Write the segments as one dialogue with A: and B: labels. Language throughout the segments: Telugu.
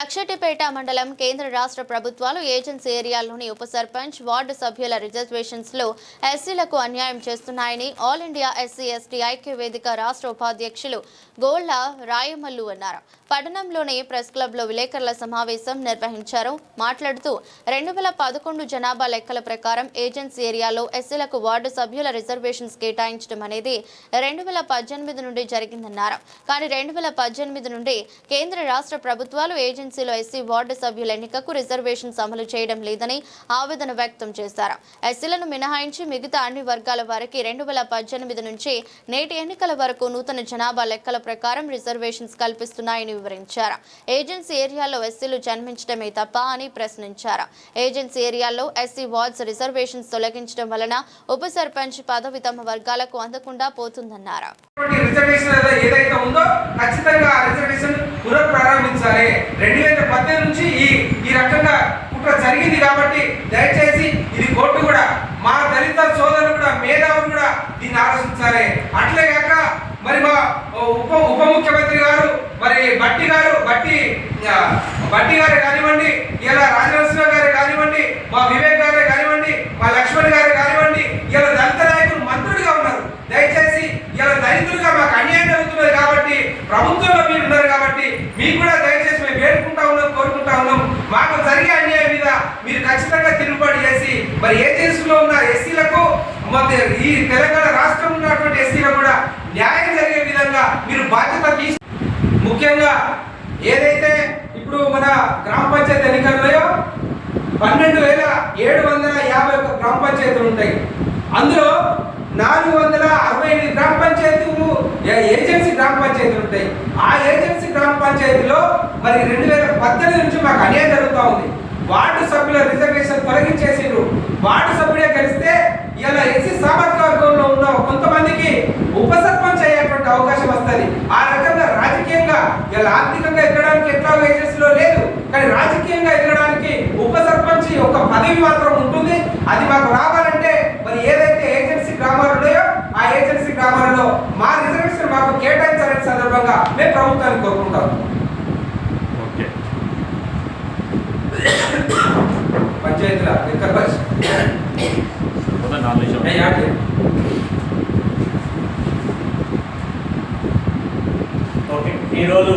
A: లక్షటిపేట మండలం కేంద్ర రాష్ట్ర ప్రభుత్వాలు ఏజెన్సీ ఏరియాలోని ఉప సర్పంచ్ వార్డు సభ్యుల రిజర్వేషన్స్లో ఎస్సీలకు అన్యాయం చేస్తున్నాయని ఆల్ ఇండియా ఎస్సీ ఎస్టీ ఐక్య వేదిక రాష్ట్ర ఉపాధ్యక్షులు గోళ్ళ రాయమల్లు అన్నారు. పట్టణంలోని ప్రెస్ క్లబ్లో విలేకరుల సమావేశం నిర్వహించారు. మాట్లాడుతూ రెండు వేల పదకొండు జనాభా లెక్కల ప్రకారం ఏజెన్సీ ఏరియాలో ఎస్సీలకు వార్డు సభ్యుల రిజర్వేషన్స్ కేటాయించడం అనేది రెండు వేల పద్దెనిమిది నుండి జరిగిందన్నారు. కానీ రెండు వేల పద్దెనిమిది నుండి కేంద్ర రాష్ట్ర ప్రభుత్వాలు ఏజెన్సీలో ఎస్సీ వార్డు సభ్యుల ఎన్నికకు రిజర్వేషన్స్ అమలు చేయడం లేదని ఆవేదన వ్యక్తం చేశారు. ఎస్సీలను మినహాయించి మిగతా అన్ని వర్గాల వారికి రెండు వేల పద్దెనిమిది నుంచి నేటి ఎన్నికల వరకు నూతన జనాభా లెక్కల ప్రకారం రిజర్వేషన్స్ కల్పిస్తున్నాయని వివరించారు. ఏజెన్సీ ఏరియాలో ఎస్సీలు జన్మించడమే తప్ప అని ప్రశ్నించారు. ఏజెన్సీ ఏరియాల్లో ఎస్సీ వార్డ్స్ రిజర్వేషన్స్ తొలగించడం వలన ఉప సర్పంచ్ పదవి తమ వర్గాలకు అందకుండా పోతుందన్నారు.
B: రిజర్వేషన్ ఏదైతే ఉందో ఖచ్చితంగా సరే రెండు వేల పద్దెనిమిది నుంచి ఈ ఈ రకంగా కుట్ర జరిగింది కాబట్టి దయచేసి ఇది కోర్టు కూడా మా దళిత సోదరులు కూడా మేధావులు కూడా దీన్ని ఆలోచించాలి. అట్లే కాక మరి మా ఉప ఉప ముఖ్యమంత్రి గారు మరి బట్టి గారు బట్టి బట్టి గారు కానివ్వండి ఇలా రాజనరసింహ గారే కానివ్వండి మా వివేక్ గారే కానివ్వండి మా లక్ష్మణ్ గారే కానివ్వండి ఇలా దళిత నాయకులు మంత్రులుగా ఉన్నారు దయచేసి ఇలా దళితులుగా మాకు అన్యాయం జరుగుతున్నది కాబట్టి ప్రభుత్వంలో మీరు ఉన్నారు కాబట్టి మీకు కూడా దయచేసి మేము వేడుకుంటా ఉన్నాం కోరుకుంటా ఉన్నాం మాకు జరిగే అన్యాయం మీద మీరు ఖచ్చితంగా తిరుగుబాటు చేసి మరి ఏజెన్సీలో ఉన్న ఎస్సీలకు మరి ఈ తెలంగాణ రాష్ట్రం ఉన్నటువంటి ఎస్సీలకు కూడా న్యాయం జరిగే విధంగా మీరు బాధ్యత తీసు ముఖ్యంగా ఏదైతే ఇప్పుడు మన గ్రామ పంచాయతీ ఎన్నికల్లో పన్నెండు వేల ఏడు వందల యాభై ఒక్క గ్రామ పంచాయతీలు ఉంటాయి. అందులో నాలుగు వందల అరవై ఎనిమిది గ్రామ పంచాయతీలు ఏజెన్సీ గ్రామ పంచాయతీలు ఉంటాయి. ఆ ఏజెన్సీ గ్రామ పంచాయతీలో మరి రెండు వేల పద్దెనిమిది నుంచి మాకు అన్యాయం జరుగుతూ ఉంది. వార్డు సభ్యుల రిజర్వేషన్ తొలగించేసిండ్రు. వార్డు సభ్యుడే కలిస్తే ఇలా ఎస్సీ సామర్థ్య వర్గంలో ఉన్న కొంతమందికి ఉప సర్పంచ్ అయ్యేటువంటి అవకాశం వస్తుంది. ఆ రకంగా రాజకీయంగా ఇలా ఆర్థికంగా ఎదగడానికి ఎట్లా ఏజెన్సీలో లేదు. కానీ రాజకీయంగా ఎదగడానికి ఉప సర్పంచ్ ఒక పదవి మాత్రం ఉంటుంది. అది మాకు రావాలంటే మరి ఏదైతే ఏజెన్సీ గ్రామాలు ఉన్నాయో ఆ ఏజెన్సీ గ్రామాలలో మా రిజర్వేషన్ మాకు కేటాయించాలనే సందర్భంగా మేము ప్రభుత్వాన్ని కోరుకుంటాం. పంచాయతీల పరిషత్.
C: ఈరోజు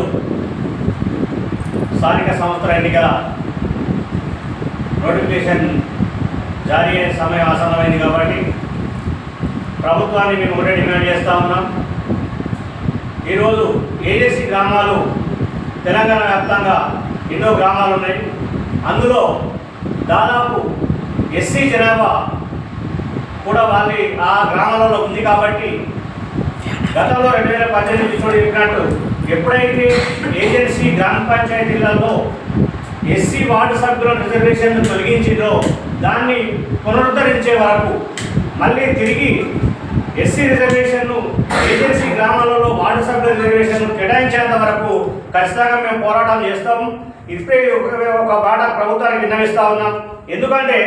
C: స్థానిక సంస్థల ఎన్నికల నోటిఫికేషన్ జారీ అయ్యే సమయం ఆసన్నమైంది కాబట్టి ప్రభుత్వాన్ని మేము ఒకటే డిమాండ్ చేస్తూ ఉన్నాం. ఈరోజు ఏజెన్సీ గ్రామాలు తెలంగాణ వ్యాప్తంగా ఎన్నో గ్రామాలు ఉన్నాయి. అందులో దాదాపు ఎస్సీ జనాభా కూడా వాళ్ళ ఆ గ్రామాలలో ఉంది కాబట్టి గతంలో రెండు వేల పద్దెనిమిది చూడ చెప్పినట్టు ఎప్పుడైతే ఏజెన్సీ గ్రామ పంచాయతీలలో ఎస్సీ వార్డు సభ్యుల రిజర్వేషన్ను తొలగించిందో దాన్ని పునరుద్ధరించే వరకు మళ్ళీ తిరిగి ఎస్సీ రిజర్వేషన్ను ఏజెన్సీ గ్రామాలలో వార్డు సభ్యుల రిజర్వేషన్ కేటాయించేంత వరకు ఖచ్చితంగా మేము పోరాటం చేస్తాము ఇప్పుడే ఒక ఒక బాట ప్రభుత్వానికి విన్నవిస్తా ఉన్నాం. ఎందుకంటే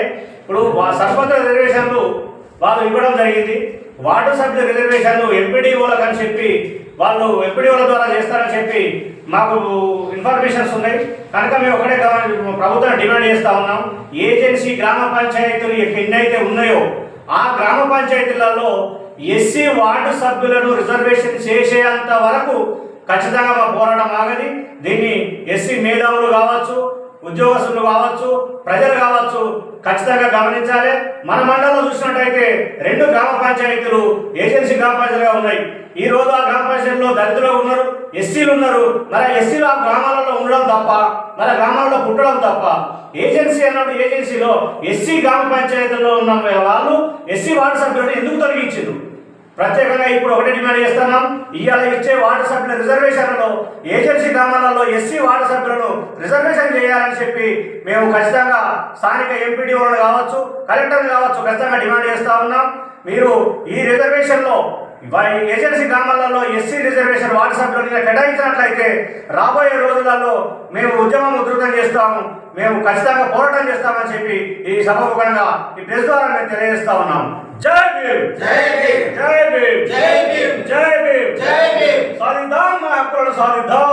C: ఇప్పుడు వా- సర్పంచ్ రిజర్వేషన్లు వాళ్ళు ఇవ్వడం జరిగింది. వార్డు సభ్యుల రిజర్వేషన్లు ఎంపీడీఓలకు అని చెప్పి వాళ్ళు ఎంపీడీఓల ద్వారా చేస్తారని చెప్పి మాకు ఇన్ఫర్మేషన్స్ ఉన్నాయి. కనుక మేము ఒకటే ప్రభుత్వం డిమాండ్ చేస్తూ ఉన్నాం. ఏజెన్సీ గ్రామ పంచాయతీలు ఎన్నైతే ఉన్నాయో ఆ గ్రామ పంచాయతీలలో ఎస్సీ వార్డు సభ్యులను రిజర్వేషన్ చేసేంత వరకు ఖచ్చితంగా మా పోరాటం ఆగది. దీన్ని ఎస్సీ మేధావులు కావచ్చు ఉద్యోగస్తులు కావచ్చు ప్రజలు కావచ్చు ఖచ్చితంగా గమనించాలి. మన మండలంలో చూసినట్టయితే రెండు గ్రామ పంచాయతీలు ఏజెన్సీ గ్రామ పంచాయతీలుగా ఉన్నాయి. ఈ రోజు ఆ గ్రామ పంచాయతీలో దళితులు ఉన్నారు ఎస్సీలు ఉన్నారు. మరి ఎస్సీలు ఆ గ్రామాలలో ఉండడం తప్ప మన గ్రామాల్లో పుట్టడం తప్ప ఏజెన్సీ అన్నప్పుడు ఏజెన్సీలో ఎస్సీ గ్రామ పంచాయతీలో ఉన్న వాళ్ళు ఎస్సీ వార్డు సభ్యులను ఎందుకు తొలగించారు? ప్రత్యేకంగా ఇప్పుడు ఒకటే డిమాండ్ చేస్తున్నాం. ఇవాళ ఇచ్చే వార్డు సభ్యుల రిజర్వేషన్లలో ఏజెన్సీ గ్రామాలలో ఎస్సీ వార్డు సభ్యులను రిజర్వేషన్ చేయాలని చెప్పి మేము ఖచ్చితంగా స్థానిక ఎంపీడీఓలు కావచ్చు కలెక్టర్ కావచ్చు ఖచ్చితంగా డిమాండ్ చేస్తా ఉన్నాం. మీరు ఈ రిజర్వేషన్లో ఏజెన్సీ గ్రామాలలో ఎస్సీ రిజర్వేషన్ వార్డు సభ్యులను కేటాయించినట్లయితే రాబోయే రోజులలో మేము ఉద్యమం ఉధృతం చేస్తాము మేము ఖచ్చితంగా పోరాటం చేస్తామని చెప్పి ఈ సభముఖంగా ఈ ప్రెస్ ద్వారా మేము తెలియజేస్తా ఉన్నాం. జై
B: జై భీమ్.
C: జై భీమ్!
B: జై
C: జై